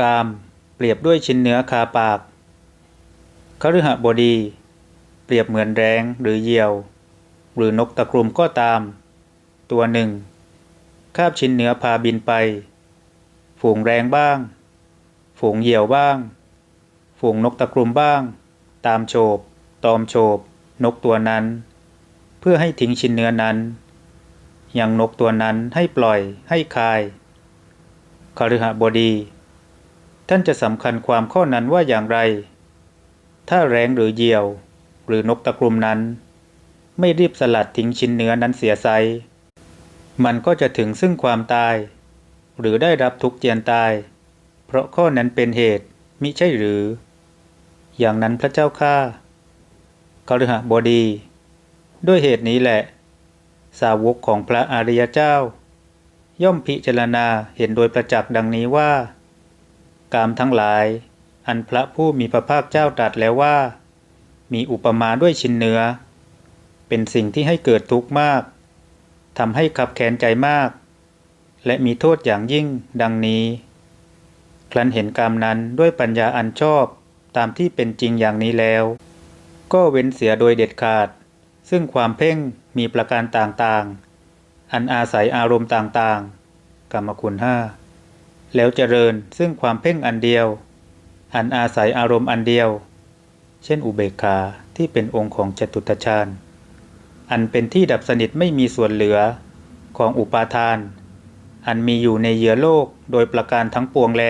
กาม เปรียบด้วยชิ้นเนื้อคาปากคฤหบดี เปรียบเหมือนแรงหรือเหยี่ยว หรือนกตะกรุมก็ตาม ตัวหนึ่ง คาบชิ้นเนื้อพาบินไป ฝูงแรงบ้าง ฝูงเหยี่ยวบ้าง ฝูงนกตะกรุมบ้าง ตามโฉบตอมโฉบนกตัวนั้น เพื่อให้ทิ้งชิ้นเนื้อนั้นยังนกตัวนั้นให้ปล่อยให้คายคฤหบดี ท่านจะสำคัญความข้อนั้นว่าอย่างไร ถ้าแรงหรือเหยี่ยว หรือนกตะกรุมนั้น ไม่รีบสลัดทิ้งชิ้นเนื้อนั้นเสียไซมันก็จะถึงซึ่งความตาย หรือได้รับทุกข์เจียนตาย เพราะข้อนั้นเป็นเหตุมิใช่หรือ อย่างนั้นพระเจ้าข้าคฤหบดี ด้วยเหตุนี้แหละ สาวกของพระอริยเจ้า ย่อมพิจารณาเห็นโดยประจักษ์ดังนี้ว่า กามทั้งหลาย อันพระผู้มีพระภาคเจ้าตรัสแล้วว่า มีอุปมาด้วยชิ้นเนื้อ เป็นสิ่งที่ให้เกิดทุกข์มากทำให้ขับแค้นใจมาก และมีโทษอย่างยิ่งดังนี้ ครั้นเห็นกามนั้นด้วยปัญญาอันชอบตามที่เป็นจริงอย่างนี้แล้ว ก็เว้นเสียโดยเด็ดขาด ซึ่งความเพ่งมีประการต่างๆ อันอาศัยอารมณ์ต่างๆ กรรมคุณห้า แล้วเจริญซึ่งความเพ่งอันเดียว อันอาศัยอารมณ์อันเดียว เช่นอุเบกขาที่เป็นองค์ของจตุตฌานอันเป็นที่ดับสนิทไม่มีส่วนเหลือของอุปาทาน อันมีอยู่ในเหยื่อโลกโดยประการทั้งปวงแล